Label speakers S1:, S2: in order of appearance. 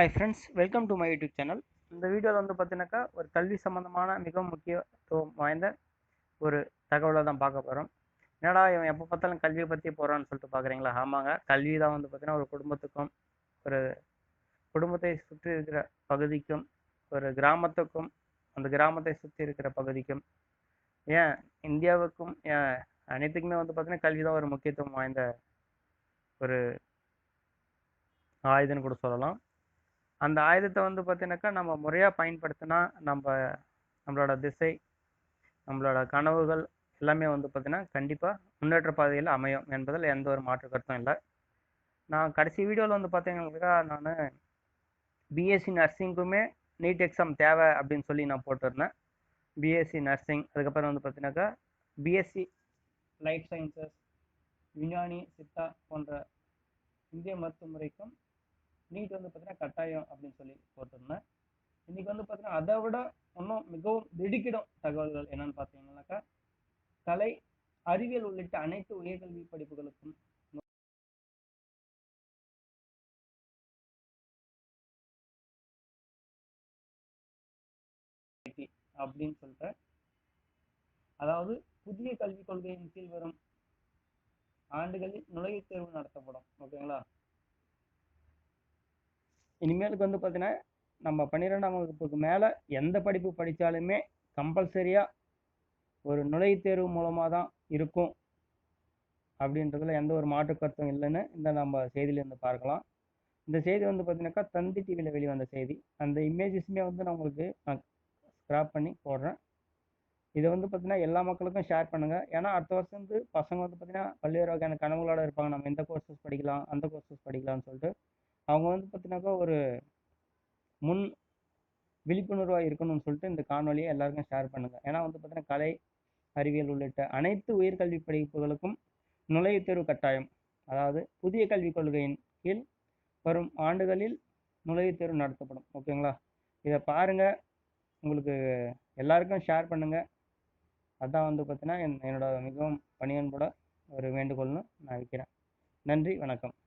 S1: Hi friends welcome to my YouTube channel இந்த வீடியோவில் வந்து பார்த்தீங்கன்னாக்கா ஒரு கல்வி சம்மந்தமான மிகவும் முக்கியத்துவம் வாய்ந்த ஒரு தகவலை தான் பார்க்க போகிறோம் என்னடா இவன் எப்போ பார்த்தாலும் கல்வியை பற்றி போகிறான்னு சொல்லிட்டு பார்க்குறீங்களா ஆமாங்க கல்வி தான் வந்து பார்த்தீங்கன்னா ஒரு குடும்பத்துக்கும் ஒரு குடும்பத்தை சுற்றி இருக்கிற பகுதிக்கும் ஒரு கிராமத்துக்கும் அந்த கிராமத்தை சுற்றி இருக்கிற பகுதிக்கும் ஏன் இந்தியாவுக்கும் ஏன் அனைத்துக்குமே வந்து பார்த்தீங்கன்னா கல்வி தான் ஒரு முக்கியத்துவம் வாய்ந்த ஒரு ஆயுதம்னு கூட சொல்லலாம். அந்த ஆயுதத்தை வந்து பார்த்தீங்கன்னாக்கா நம்ம முறையாக பயன்படுத்தினா நம்ம நம்மளோட திசை நம்மளோட கனவுகள் எல்லாமே வந்து பார்த்தீங்கன்னா கண்டிப்பாக முன்னேற்ற பாதையில் அமையும் என்பதில் எந்த ஒரு மாற்று கருத்தும் இல்லை. நான் கடைசி வீடியோவில் வந்து பார்த்தீங்கன்னாக்கா நான் பிஎஸ்சி நர்சிங்க்குமே நீட் எக்ஸாம் தேவை அப்படின்னு சொல்லி நான் போட்டிருந்தேன். பிஎஸ்சி நர்சிங் அதுக்கப்புறம் வந்து பார்த்தீங்கன்னாக்கா பிஎஸ்சி லைஃப் சயின்சஸ் விஞ்ஞானி சித்தா போன்ற இந்திய மருத்துவ முறைக்கும் நீட் வந்து பார்த்தீங்கன்னா கட்டாயம் அப்படின்னு சொல்லி போட்டிருந்தேன். இன்னைக்கு வந்து பார்த்தீங்கன்னா அதை விட இன்னும் மிகவும் திடுக்கிடும் தகவல்கள் என்னன்னு பார்த்தீங்கன்னாக்கா கலை அறிவியல் உள்ளிட்ட அனைத்து உயர்கல்வி படிப்புகளுக்கும் அப்படின்னு சொல்லிட்டு அதாவது புதிய கல்விக் கொள்கையின் கீழ் வரும் ஆண்டுகளில் நுழைவுத் தேர்வு நடத்தப்படும் ஓகேங்களா இனிமேலுக்கு வந்து பார்த்தீங்கன்னா நம்ம பன்னிரெண்டாம் வகுப்புக்கு மேலே எந்த படிப்பு படித்தாலுமே கம்பல்சரியாக ஒரு நுழைவுத் தேர்வு மூலமாக தான் இருக்கும். அப்படின்றதுல எந்த ஒரு மாற்று கருத்தும் இல்லைன்னு இந்த நம்ம செய்தியிலேருந்து பார்க்கலாம். இந்த செய்தி வந்து பார்த்தீங்கன்னாக்கா தந்தி டிவியில் வெளிவந்த செய்தி. அந்த இமேஜஸுமே வந்து நான் உங்களுக்கு நான் ஸ்க்ராப் பண்ணி போடுறேன். இதை வந்து பார்த்தீங்கன்னா எல்லா மக்களுக்கும் ஷேர் பண்ணுங்கள் ஏன்னா அடுத்த வருஷம் வந்து பசங்க வந்து பார்த்தீங்கன்னா பல்வேறு வகையான கனவுகளோட இருப்பாங்க. நம்ம எந்த கோர்சஸ் படிக்கலாம் அந்த கோர்சஸ் படிக்கலாம்னு சொல்லிட்டு அவங்க வந்து பார்த்தீங்கன்னாக்கா ஒரு முன் விழிப்புணர்வாக இருக்கணும்னு சொல்லிட்டு இந்த காணொலியை எல்லாருக்கும் ஷேர் பண்ணுங்கள் ஏன்னா வந்து பார்த்தீங்கன்னா கலை அறிவியல் உள்ளிட்ட அனைத்து உயர்கல்வி படிப்புகளுக்கும் நுழைவுத் தேர்வு கட்டாயம். அதாவது புதிய கல்விக் கொள்கையின் கீழ் வரும் ஆண்டுகளில் நுழைவுத் தேர்வு நடத்தப்படும். ஓகேங்களா? இதை பாருங்கள் உங்களுக்கு எல்லாருக்கும் ஷேர் பண்ணுங்கள் அதான் வந்து பார்த்தீங்கன்னா என் என்னோட மிகவும் பணியன்போட ஒரு வேண்டுகோள்னு நான் வைக்கிறேன். நன்றி வணக்கம்.